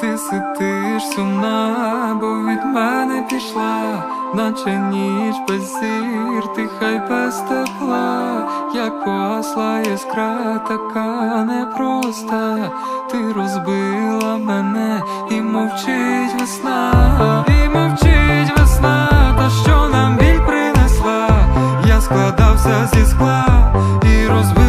Ти сидиш сумна, бо від мене пішла, наче ніч без зір, ти хай без тепла, як посла іскра така непроста, ти розбила мене і мовчить весна, Втомився зі скла і розбив